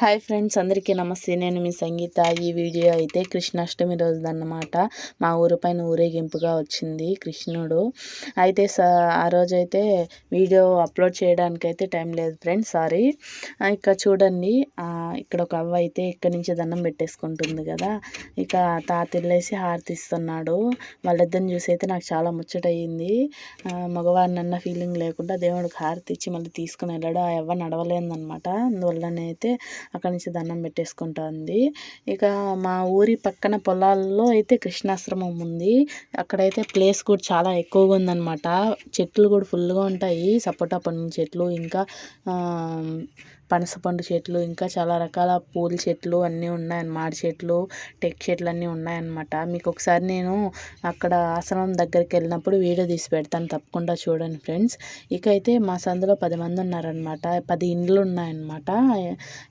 Hi friends అందరికీ నమస్తే. నేను మీ సంగీత. ఈ వీడియో అయితే కృష్ణాష్టమి రోజు అన్నమాట మా ఊరు పైన ఊరేగింపుగా వచ్చింది కృష్ణుడు. అయితే స ఆ రోజైతే వీడియో అప్లోడ్ చేయడానికి అయితే టైం లేదు ఫ్రెండ్స్ సారీ. ఇక చూడండి. ఇక్కడ ఒక అవ్వ అయితే ఇక్కడ నుంచి దండం పెట్టేసుకుంటుంది కదా. ఇక తాతిల్లేసి హారతిస్తున్నాడు. వాళ్ళిద్దరిని చూసి అయితే నాకు చాలా ముచ్చటయ్యింది. మగవాడినన్న ఫీలింగ్ లేకుండా దేవుడికి హారతి ఇచ్చి మళ్ళీ తీసుకుని వెళ్ళాడు. ఆ అవ్వ నడవలేదన్నమాట. అందువల్లనైతే అక్కడి నుంచి దండం పెట్టేసుకుంటుంది ఇక మా ఊరి పక్కన పొలాల్లో అయితే కృష్ణాశ్రమం ఉంది. అక్కడైతే ప్లేస్ కూడా చాలా ఎక్కువగా ఉందన్నమాట. చెట్లు కూడా ఫుల్గా ఉంటాయి. సపోటా పండు చెట్లు ఇంకా పనసపండు చెట్లు ఇంకా చాలా రకాల పూల చెట్లు అన్నీ ఉన్నాయి మాడి చెట్లు టెక్ చెట్లు అన్నీ ఉన్నాయన్నమాట మీకు ఒకసారి నేను అక్కడ ఆశ్రమం దగ్గరికి వెళ్ళినప్పుడు వీడియో తీసి పెడతాను తప్పకుండా చూడండి ఫ్రెండ్స్. ఇక అయితే మా సందులో పది మంది ఉన్నారనమాట. పది ఇండ్లు ఉన్నాయన్నమాట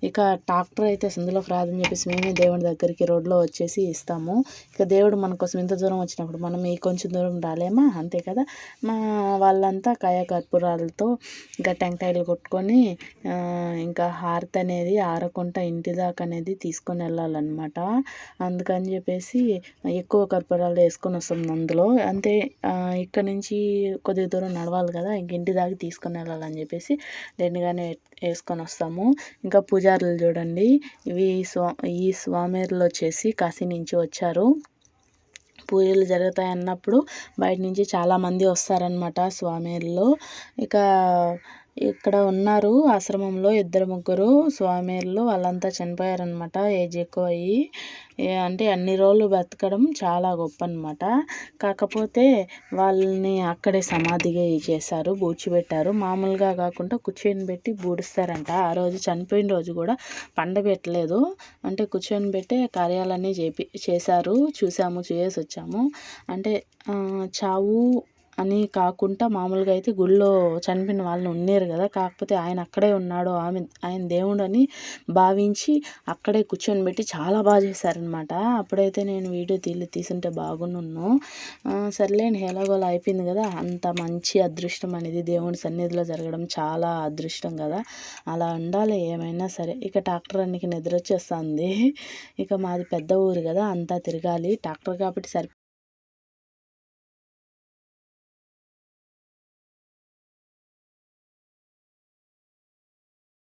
ఇక ట్రాక్టర్ అయితే సందులో ప్రార్థన చెప్పేసి మేమే దేవుడి దగ్గరికి రోడ్లో వచ్చేసి ఇస్తాము. ఇక దేవుడు మన కోసం ఇంత దూరం వచ్చినప్పుడు మనం ఈ కొంచెం దూరం రాలేమా? అంతే కదా? మా వాళ్ళంతా కాయ కర్పూరాలతో ఇంకా టెంకాయలు కొట్టుకొని ఇంకా హారతి అనేది ఆరకుండా ఇంటి దాకా అనేది తీసుకొని వెళ్ళాలన్నమాట. అందుకని చెప్పేసి ఎక్కువ కర్పూరాలు వేసుకొని వస్తుంది అందులో. అంతే ఇక్కడ నుంచి కొద్ది దూరం నడవాలి కదా ఇంక ఇంటి దాకా తీసుకొని వెళ్ళాలని చెప్పేసి రెండుగానే వేసుకొని వస్తాము. ఇంకా పూజారులు చూడండి ఇవి స్వా ఈ స్వామిలు వచ్చేసి కాశీ నుంచి వచ్చారు. పూజలు జరుగుతాయి అన్నప్పుడు బయట నుంచి చాలామంది వస్తారనమాట స్వామిలో ఇక ఇక్కడ ఉన్నారు ఆశ్రమంలో ఇద్దరు ముగ్గురు స్వామిలు వాళ్ళంతా చనిపోయారనమాట ఏజ్ ఎక్కువ అయ్యి అంటే అన్ని రోజులు బతకడం చాలా గొప్ప అనమాట కాకపోతే వాళ్ళని అక్కడే సమాధిగా చేశారు బూడ్చిపెట్టారు మామూలుగా కాకుండా కూర్చొని పెట్టి బూడుస్తారంట. ఆ రోజు చనిపోయిన రోజు కూడా పండ పెట్టలేదు. అంటే కూర్చొని పెట్టే కార్యాలన్నీ చేపి చేశారు. చూసాము చేసి వచ్చాము. అంటే చావు అని కాకుండా మామూలుగా అయితే గుళ్ళో చనిపోయిన వాళ్ళు ఉన్నారు కదా. కాకపోతే ఆయన అక్కడే ఉన్నాడు. ఆమె ఆయన దేవుడు అని భావించి అక్కడే కూర్చొని పెట్టి చాలా బాగా చేశారనమాట అప్పుడైతే నేను వీడియో తీళ్ళు తీసుంటే బాగున్నాను సర్లేండి హేలాగోలా అయిపోయింది కదా. అంత మంచి అదృష్టం అనేది దేవుని సన్నిధిలో జరగడం చాలా అదృష్టం కదా. అలా ఉండాలి ఏమైనా సరే. ఇక ట్రాక్టర్ అన్నికి నిద్ర వచ్చేస్తుంది. ఇక మాది పెద్ద ఊరు కదా అంతా తిరగాలి. ట్రాక్టర్ కాబట్టి సరి